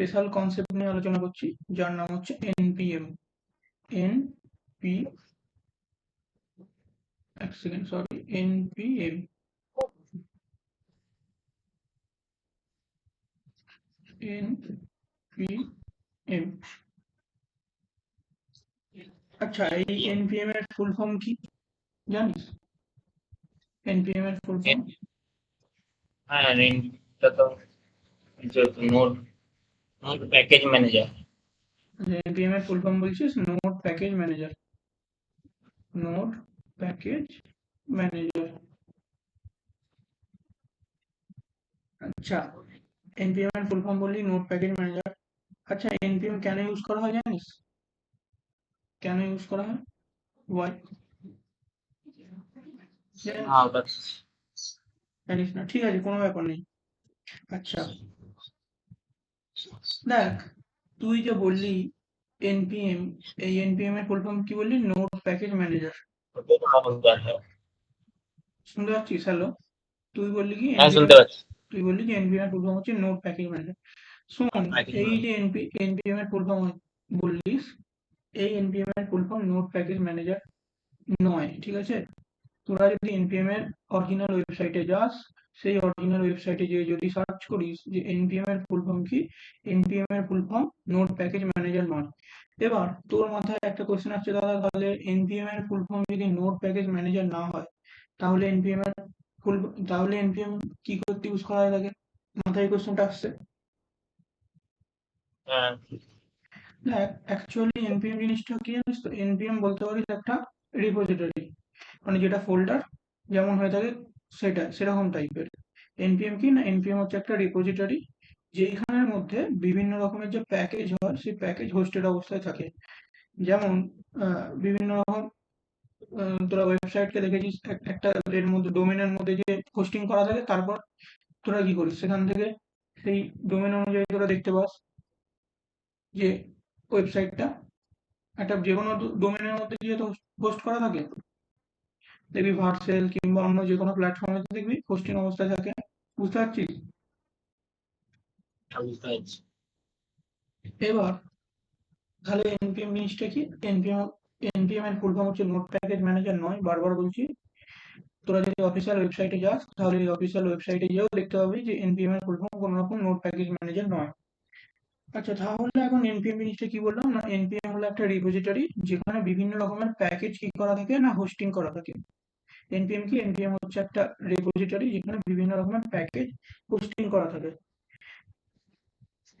Special concept নিয়ে আলোচনা করছি, যার নাম হচ্ছে এনপিএম এন পি এক সেকেন্ড সরি এনপিএম এনপিএম আচ্ছা এই এনপিএম এর ফুল ফর্ম কি? জানিস? এনপিএম এর ফুল ফর্ম হ্যাঁ এটা তো node node package manager NPM এর ফুল ফর্ম বলছিস node package manager node package manager আচ্ছা এনপিএম এর ফুল ফর্ম বললি নোট প্যাকেজ ম্যানেজার আচ্ছা এনপিএম কেন ইউজ করা হয় জানিস কেন ইউজ করা হয় ওয়াই হ্যাঁ ওটা জানিস না ঠিক আছে কোনো ব্যাপার নেই আচ্ছা দেখ তুই যে বললি এনপিএম এই এনপিএম এর ফুল ফর্ম কি বললি? Node package manager. শুনতে পাচ্ছিস? হ্যালো তুই বললি কি হ্যাঁ শুনতে পাচ্ছি। তুই বললি যে এনপিএম এর ফুল ফর্ম হচ্ছে নোট প্যাকেজ ম্যানেজার শোন এই যে এনপি এনপিএম এর ফুল ফর্ম বললিস এই এনপিএম এর full form node package manager নয় ঠিক আছে? তোরা যদি এনপিএম এর অরিজিনাল ওয়েবসাইটে যাস সেই অরিজিনাল ওয়েবসাইটে গিয়ে যদি সার্চ করিস যে এনপিএম এর ফুল ফর্ম কি এনপিএম এর full form node package manager নয় এবার তোর মাথায় একটা কোশ্চেন আসছে দাদা তাহলে এনপিএম এর ফুল ফর্ম যদি নোট প্যাকেজ ম্যানেজার না হয় তাহলে এনপিএম এর ফুল তাহলে এনপিএম কি করতে ইউজ করা হয় থাকে মাথায় কোশ্চেনটা আসছে? হ্যাঁ। দেখ অ্যাকচুয়ালি এনপিএম জিনিসটা কি জানিস তো? এনপিএম বলতে পারিস একটা রিপোজিটরি মানে যেটা ফোল্ডার যেমন হয়ে থাকে সেটা, সেরকম টাইপের এনপিএম কি না? এনপিএম হচ্ছে একটা রিপোজিটরি যেখানের মধ্যে বিভিন্ন রকমের যে প্যাকেজ হয়, সেই প্যাকেজ হোস্টেড অবস্থায় থাকে। যেমন বিভিন্ন রকম তোরা ওয়েবসাইটকে দেখেছিস একটা এর মধ্যে ডোমেনের মধ্যে যে হোস্টিং করা থাকে, তারপর তোরা কি করিস? সেখান থেকে সেই ডোমেন অনুযায়ী তোরা দেখতে পাস যে ওয়েবসাইটটা একটা যে কোনো ডোমেনের মধ্যে যেহেতু হোস্ট করা থাকে দেখবি ভার্সেল কিংবা অন্য যে কোনো প্ল্যাটফর্মে দেখবি হোস্টিং অবস্থায় থাকে। বুঝতে পারছিস? হ্যাঁ, পারছি। এবার তাহলে এনপিএম জিনিসটা কি? এনপিএম এনপিএম এর ফুল ফর্ম হচ্ছে নোট প্যাকেজ ম্যানেজার নয় বারবার বলছি। তোরা যদি অফিসিয়াল ওয়েবসাইটে যাস তাহলে এই অফিসিয়াল ওয়েবসাইটে গিয়েও দেখতে পাবি যে এনপিএম এর ফুল ফর্ম কোনো রকম নোট প্যাকেজ ম্যানেজার নয়। আচ্ছা তাহলে এখন এনপিএম জিনিসটা কি বললাম? না এনপিএম হলো একটা রিপোজিটরি যেখানে বিভিন্ন রকমের প্যাকেজ কি করা থাকে না হোস্টিং করা থাকে। এনপিএম কি এনপিএম হচ্ছে একটা রেপোজিটরি যেখানে বিভিন্ন রকমের প্যাকেজ হোস্টিং করা থাকে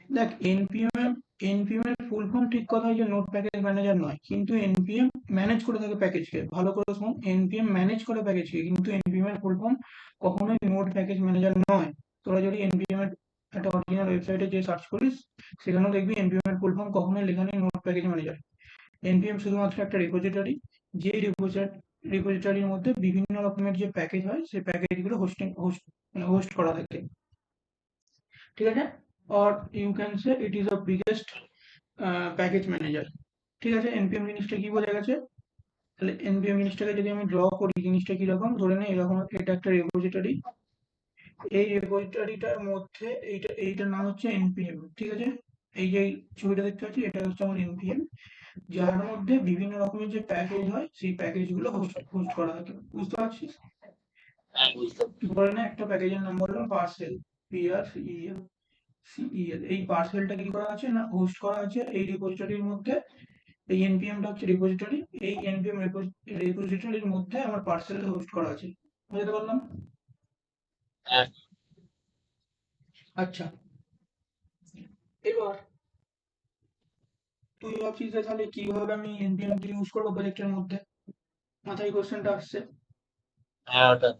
দেখ এনপিএম এনপিএম এর ফুল ফর্ম ঠিক কথা যে নোট প্যাকেজ ম্যানেজার নয় কিন্তু এনপিএম ম্যানেজ করে থাকে প্যাকেজকে ভালো করে শোন এনপিএম ম্যানেজ করে প্যাকেজকে কিন্তু এনপিএম এর ফুল ফর্ম কখনোই নোট প্যাকেজ ম্যানেজার নয় তোরা যদি এনপিএম এর একটা অরিজিনাল ওয়েবসাইটে যে সার্চ করিস সেখানেও দেখবি এনপিএম এর ফুল ফর্ম কখনোই লেখা নেই নোট প্যাকেজ ম্যানেজার এনপিএম শুধুমাত্র একটা রিপোজিটরি যে রিপোজিটরির মধ্যে বিভিন্ন রকমের যে প্যাকেজ হয়, সেই প্যাকেজগুলো হোস্টিং হোস্ট হোস্ট করা থাকে। ঠিক আছে? Or you can say it is a biggest package manager ঠিক আছে? Npm জিনিসটা কি বোঝা গেছে? তাহলে npm জিনিসটাকে যদি আমি ড্র করি, জিনিসটা কি রকম ধরে নে, এরকম এটা একটা রেপোজিটরি এই রেপোজিটরিটার মধ্যে এইটা, এইটার নাম হচ্ছে npm ঠিক আছে? এই যে ছবিটা দেখতে পাচ্ছি এটা হচ্ছে আমার npm যার মধ্যে বিভিন্ন রকমের যে প্যাকেজ হয় সেই প্যাকেজগুলো হোস্ট হোস্ট করা থাকে। বুঝতে পারছিস? হ্যাঁ ধরে নে একটা প্যাকেজের নাম বললাম parcel P R C E L C E L এই পার্সেলটা কি করা আছে না হোস্ট করা আছে? এই রিপোজিটরির মধ্যে এই এনপিএমটা হচ্ছে রিপোজিটরি এই এনপিএম রিপোজিটরির মধ্যে আমার পার্সেলটা হোস্ট করা আছে। বুঝতে পারলাম? হ্যাঁ। আচ্ছা। এবার। তুই ভাবছিস যে তাহলে কীভাবে আমি এনপিএম ইউজ করব প্রজেক্টের মধ্যে? মাথায় কোশ্চেনটা আসছে। হ্যাঁ ওটা।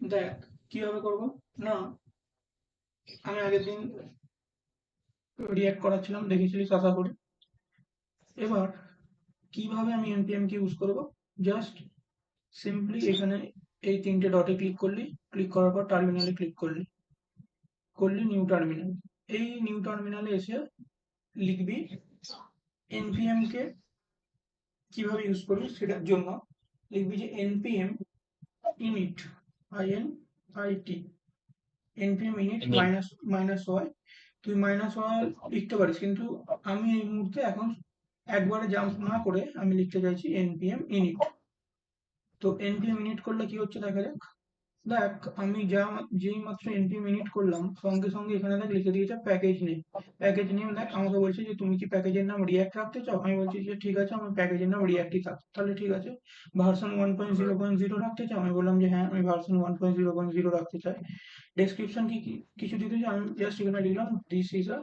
দেখ কীভাবে করব? না আমি আগের দিন রিয়াক্ট করাচ্ছিলাম দেখেছিলিস আশা করি। এবার কীভাবে আমি npm কে ইউজ করব? জাস্ট সিম্পলি এখানে এই তিনটে ডটে ক্লিক করলি ক্লিক করার পর টার্মিনালে ক্লিক করলি। করলি নিউ টার্মিনাল এই নিউ টার্মিনালে এসে লিখবি npm কে কীভাবে ইউজ করবি সেটার জন্য লিখবি যে npm init i n i t npm init Init. minus minus y তুই মাইনাস ওয়ান লিখতে পারিস কিন্তু আমি এই মুহূর্তে এখন একবারে জাম্প না করে আমি লিখতে চাইছি npm init তো npm init করলে কি হচ্ছে দেখা যাক দেখ, আমি যা, যেই মাত্র npm init করলাম, সঙ্গে সঙ্গে এখানে দেখ লিখে দিয়েছে প্যাকেজ নেম প্যাকেজ নেম দেখ, আমাকে বলছে যে, তুমি কি প্যাকেজের নাম রিয়াক্ট রাখতে চাও? আমি বলছি যে, ঠিক আছে আমার প্যাকেজের নাম রিয়াক্টই থাক। তাহলে ঠিক আছে version one point zero point zero রাখতে চাও? আমি বললাম যে হ্যাঁ আমি version one point zero point zero রাখতে চাই। ডেসক্রিপশন কি কিছু দিতে চাই আমি জাস্ট এখানে লিখলাম this is a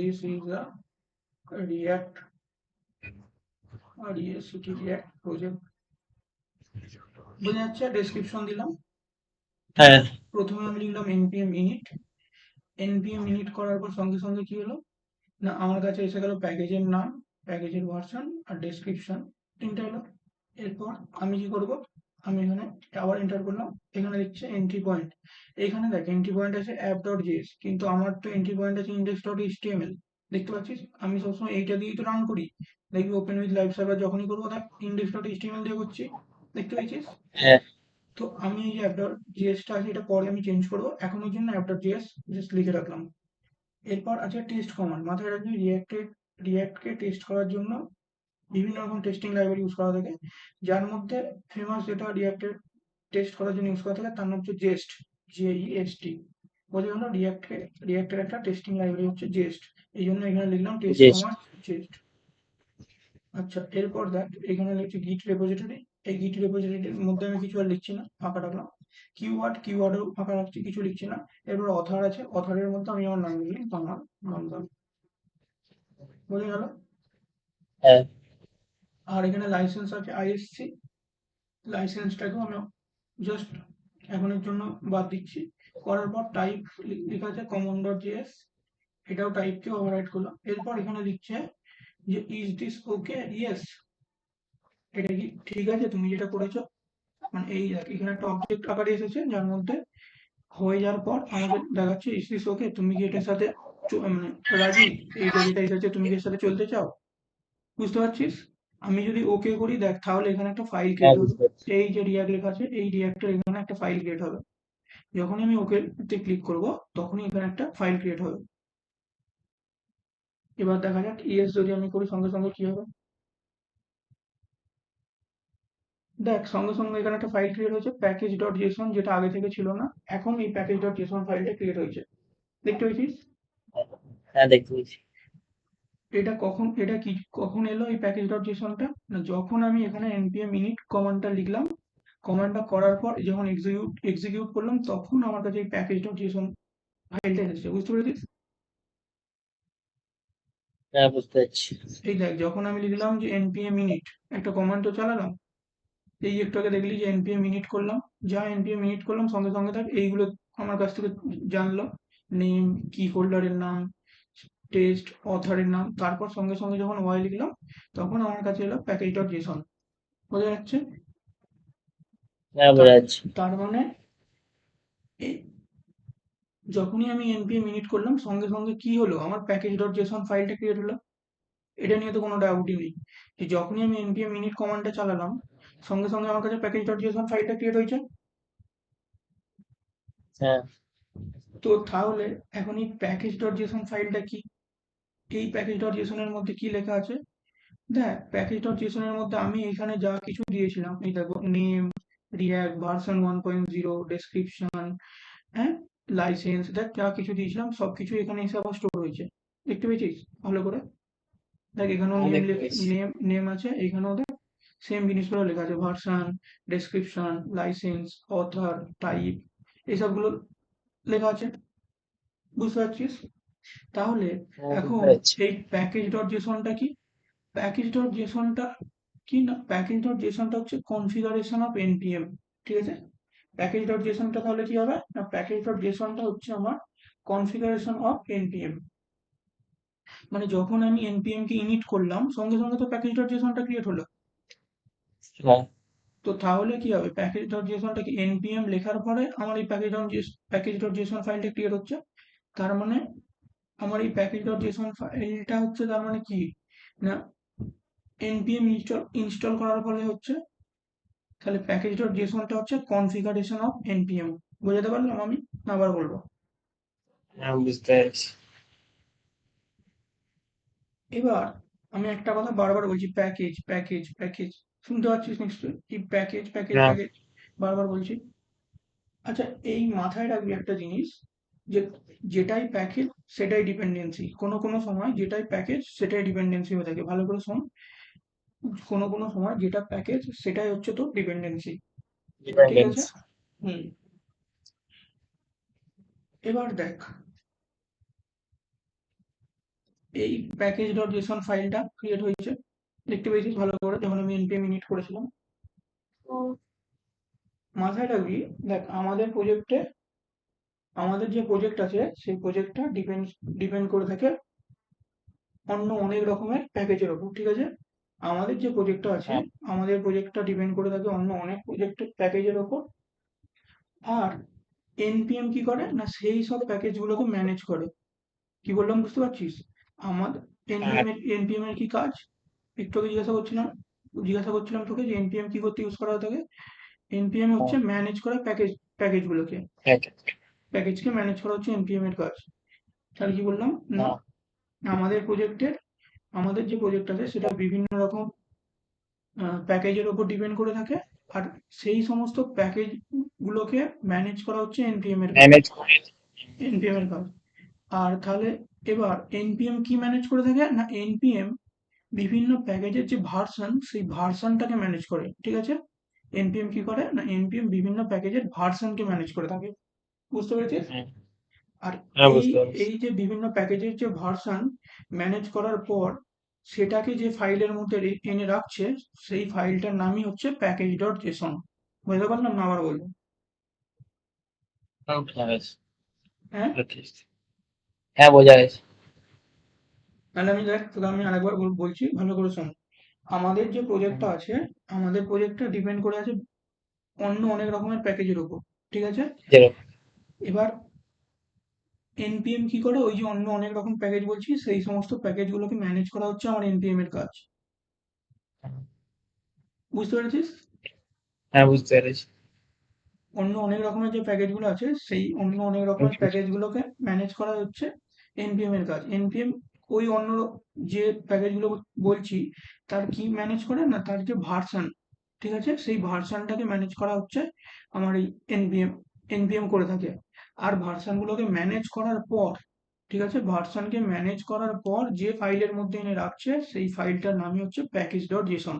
this is a React R EST React project বোঝা যাচ্ছে ডেসক্রিপশন দিলাম। হ্যাঁ। প্রথমে আমি লিখলাম npm init npm init করার পর সঙ্গে সঙ্গে কি হলো? না আমার কাছে এসে গেল প্যাকেজের নাম প্যাকেজের ভার্সন আর ডেসক্রিপশন তিনটে হলো। এরপর আমি কি করব? আমি এখানে আবার এন্টার করলাম। এখানে দিচ্ছে এন্ট্রি পয়েন্ট এখানে দেখ এন্ট্রি পয়েন্ট আছে অ্যাপ ডট জেএস কিন্তু আমার তো এন্ট্রি পয়েন্ট আছে ইন্ডেক্স ডট এইচটিএমএল দেখতে পাচ্ছিস? আমি সবসময় এইটা দিয়েই তো রান করি। দেখবি ওপেন উইথ লাইভ সার্ভার যখনই করব দেখ ইন্ডেক্স ডট এইচটিএমএল দিয়ে করছি। দেখতে পাচ্ছিস হ্যাঁ। তো আমি এই যে অ্যাপ ডট জিএসটা আছে এটা পরে আমি চেঞ্জ করব। এখনের জন্য অ্যাপ ডট জিএস জাস্ট লিখে রাখলাম। এরপর আছে টেস্ট কমান্ড মাথায় রাখবি রিয়াক্টেড রিয়াক্টকে টেস্ট করার জন্য বিভিন্ন রকম টেস্টিং লাইব্রেরি ইউজ করা থাকে। যার মধ্যে ফেমাস যেটা রিয়াক্টেড টেস্ট করার জন্য ইউজ করা থাকে তার নাম হচ্ছে জেস্ট জেইএসটি বোঝা গেল রিয়াক্টে রিয়াক্টের একটা টেস্টিং লাইব্রেরি হচ্ছে জেস্ট এই জন্য এখানে লিখলাম টেস্ট. কমান্ড জেস্ট আচ্ছা এরপর দেখ এখানে লিখছি গিট রেপোজিটরি এই গিট রেপোজিটরির মধ্যে আমি কিছু আর লিখছি না ফাঁকা রাখলাম। কিওয়ার্ড কিওয়ার্ডও ফাঁকা রাখছি কিছু লিখছি না। এরপর অথার আছে অথারের মধ্যে আমি আমার নাম লিখলাম আমার নন্দন বোঝা গেল? হ্যাঁ। আর এখানে লাইসেন্স আছে আইএসসি লাইসেন্সটাকেও আমি জাস্ট এখনের জন্য বাদ দিচ্ছি। করার পর টাইপ লেখা আছে কমন ডট জিএস এটাও টাইপকে ওভাররাইট করলাম। এরপর এখানে লিখছে যে ইজ দিস ওকে ইয়েস এটা কি ঠিক আছে? তুমি যেটা করেছ মানে এই এখানে একটা অবজেক্ট আকারে এসেছে যার মধ্যে হয়ে যাওয়ার পর আমাকে দেখাচ্ছে ইজ দিস ওকে তুমি কি এটার সাথে মানে রাজি? এই যেটা এসেছে তুমি কি এর সাথে চলতে চাও? বুঝতে পারছিস? আমি যদি ওকে করি দেখ তাহলে এখানে একটা ফাইল হ্যাঁ ক্রিয়েট হবে। এই যে রিয়াক্ট লেখা আছে এই রিয়াক্টের এখানে একটা ফাইল ক্রিয়েট হবে। যখনই আমি ওকে তে ক্লিক করব তখনই এখানে একটা ফাইল ক্রিয়েট হবে। এবার দেখা যাক ইএস যদি আমি করি সঙ্গে সঙ্গে কি হবে? দেখ সঙ্গে সঙ্গে এখানে একটা ফাইল ক্রিয়েট হয়েছে প্যাকেজ ডট জেসন যেটা আগে থেকে ছিল না এখন এই প্যাকেজ ডট জেসন ফাইলটা ক্রিয়েট হয়েছে। দেখতে পেয়েছিস? হ্যাঁ দেখতে পেয়েছি। এটা কখন এটা কি কখন এলো এই প্যাকেজ ডট জেসনটা না যখন আমি এখানে npm init কমান্ডটা লিখলাম কমান্ডটা করার পর যখন এক্সিকিউট এক্সিকিউট করলাম তখন আমার কাছে এই প্যাকেজ ডট জেসন ফাইলটা এসেছে বুঝতে পেরেছিস? হ্যাঁ বুঝতে পারছি। এই দেখ যখন আমি লিখলাম যে npm init একটা কমান্ড তো চালালাম এই একটু আগে দেখলি যে npm init করলাম। যা npm init করলাম সঙ্গে সঙ্গে দেখ এইগুলো আমার কাছ থেকে জানলো। নেম কি ফোল্ডারের নাম টেস্ট অথারের নাম তারপর সঙ্গে সঙ্গে যখন ওয়াই লিখলাম তখন আমার কাছে এলো প্যাকেজ ডট জেসন বোঝা যাচ্ছে? হ্যাঁ তার মানে যখনই আমি npm init করলাম সঙ্গে সঙ্গে কি হলো? আমার প্যাকেজ ডট জেসন ফাইলটা ক্রিয়েট হলো। এটা নিয়ে তো কোনো ডাউটই নেই। যে যখনই আমি npm init কমান্ডটা চালালাম সঙ্গে সঙ্গে আমার কাছে প্যাকেজ ডট জেসন ফাইলটা ক্রিয়েট হয়েছে। হ্যাঁ। তো তাহলে এখন এই প্যাকেজ ডট জেসন ফাইলটা কি? এই প্যাকেজ ডট জেসনের মধ্যে কি লেখা আছে? দেখ প্যাকেজ ডট জেসনের মধ্যে আমি এখানে যা কিছু দিয়েছিলাম এই দেখো name React version one point zero description হ্যাঁ লাইসেন্স দেখ যা কিছু দিয়েছিলাম সবকিছু এখানে এসে আবার স্টোর হয়েছে। দেখতে পেয়েছিস? ভালো করে? দেখ এখানেও নেম নেম নেম আছে এখানেও দেখ সেম জিনিসগুলো লেখা আছে version description license author type এইসবগুলো লেখা আছে। বুঝতে পারছিস? তাহলে হ্যাঁ এখন এই প্যাকেজ ডট জেসনটা কি? প্যাকেজ ডট জেসনটা কি না? প্যাকেজ ডট জেসনটা হচ্ছে কনফিগারেশন অফ এনপিএম ঠিক আছে? প্যাকেজ ডট জেসনটা তাহলে কি হবে? না প্যাকেজ ডট জেসনটা হচ্ছে আমার কনফিগারেশন অফ এনপিএম মানে যখন আমি এনপিএম কে ইনিট করলাম সঙ্গে সঙ্গে তো প্যাকেজ ডট জেসনটা ক্রিয়েট হলো। তো তাহলে কি হবে? প্যাকেজ ডট জেসনটা কি এনপিএম লেখার পরে আমার এই package dot package dot JSON ফাইলটা ক্রিয়েট হচ্ছে? তার মানে আমার এই প্যাকেজ ডট জেসন ফাইলটা হচ্ছে তার মানে কি? না npm ইনস্টল ইনস্টল করার ফলে হচ্ছে তাহলে প্যাকেজ ডট জেসনটা হচ্ছে কনফিগারেশন অফ npm বোঝাতে পারলাম আমি? আবার বলব। হ্যাঁ বুঝতে পারছি। এবার আমি একটা কথা বারবার বলছি প্যাকেজ প্যাকেজ প্যাকেজ শুনতে পাচ্ছিস নিশ্চয়ই? কি প্যাকেজ প্যাকেজ। প্যাকেজ বারবার বলছি। আচ্ছা এই মাথায় রাখবি একটা জিনিস যে যেটাই প্যাকেজ সেটাই ডিপেন্ডেন্সি কোনো কোনো সময় যেটাই প্যাকেজ সেটাই ডিপেন্ডেন্সি হয়ে থাকে। ভালো করে শোন। কোনো কোনো সময় যেটা প্যাকেজ সেটাই হচ্ছে তোর ডিপেন্ডেন্সি ঠিক আছে? হুম। এবার দেখ। এই প্যাকেজ ডট জেসন ফাইলটা ক্রিয়েট হয়েছে। দেখতে পেয়েছিস ভালো করে যখন আমি npm init করেছিলাম। মাথায় রাখবি দেখ আমাদের প্রজেক্টে আমাদের যে প্রজেক্ট আছে সেই প্রজেক্টটা ডিপেন্ড ডিপেন্ড করে থাকে অন্য অনেক রকমের প্যাকেজের ওপর ঠিক আছে? আমাদের যে প্রজেক্টটা আছে হ্যাঁ। আমাদের প্রজেক্টটা ডিপেন্ড করে থাকে অন্য অনেক প্রজেক্টের প্যাকেজের ওপর। আর npm কি করে? না সেই সব প্যাকেজগুলোকে ম্যানেজ করে। কি বললাম বুঝতে পারছিস? আমাদের এর npm এর কি কাজ? একটু আগে জিজ্ঞাসা করছিলাম জিজ্ঞাসা করছিলাম তোকে যে npm কি করতে ইউজ করা হয়ে থাকে npm হচ্ছে ম্যানেজ করা প্যাকেজ প্যাকেজগুলোকে প্যাকেজকে ম্যানেজ করা হচ্ছে npm এর কাজ। তাহলে কি বললাম? না আমাদের প্রজেক্টের আমাদের যে প্রজেক্ট আছে সেটা বিভিন্ন রকম প্যাকেজের উপর ডিপেন্ড করে থাকে। আর সেই সমস্ত প্যাকেজ গুলোকে ম্যানেজ করা হচ্ছে npm এর npm এর কাজ। আর তাহলে এবার npm কি ম্যানেজ করে থাকে? না npm বিভিন্ন প্যাকেজের যে ভার্সন সেই ভার্সনটাকে ম্যানেজ করে ঠিক আছে? এনপিএম কি করে? না npm বিভিন্ন প্যাকেজের ভার্সনকে ম্যানেজ করে থাকে। বুঝতে পেরেছিস? আর হ্যাঁ, এই যে বিভিন্ন প্যাকেজের যে ভার্সন ম্যানেজ করার পর সেটাকে যে ফাইলের মধ্যে এনে রাখছে সেই ফাইলটার নামই হচ্ছে প্যাকেজ ডট জেসন বুঝতে পারলাম না আবার বলব হ্যাঁ, হ্যাঁ? হ্যাঁ বোঝা গেছে। তাহলে আমি দেখ তোকে আমি আরেকবার বল- বলছি ভালো করে শোন। আমাদের যে প্রজেক্টটা আছে আমাদের প্রজেক্টটা ডিপেন্ড করে আছে অন্য অনেক রকমের প্যাকেজের উপর ঠিক আছে? এবার npm কি করে? ওই যে অন্য অনেক রকম প্যাকেজ বলছি সেই সমস্ত প্যাকেজগুলোকে ম্যানেজ করা হচ্ছে আমার npm এর কাজ। বুঝতে পেরেছিস? হ্যাঁ বুঝতে পেরেছি। অন্য অনেক রকমের যে প্যাকেজগুলো আছে সেই অন্য অনেক রকমের। প্যাকেজগুলোকে ম্যানেজ করা হচ্ছে npm এর কাজ। Npm ওই অন্য যে প্যাকেজগুলো বলছি তার কি ম্যানেজ করে না তার যে ভার্সন ঠিক আছে? সেই ভার্সনটাকে ম্যানেজ করা হচ্ছে আমার এই npm npm করে থাকে। আর ভার্সনগুলোকে ম্যানেজ করার পর ঠিক আছে? ভার্সনকে ম্যানেজ করার পর যে ফাইলের মধ্যে এনে রাখছে সেই ফাইলটার নামই হচ্ছে প্যাকেজ ডট জেসন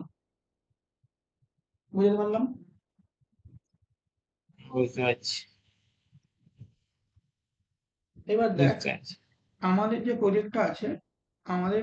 বুঝতে পারলাম? বুঝতে পারছি। এবার দেখ। আমাদের যে প্রজেক্টটা আছে আমাদের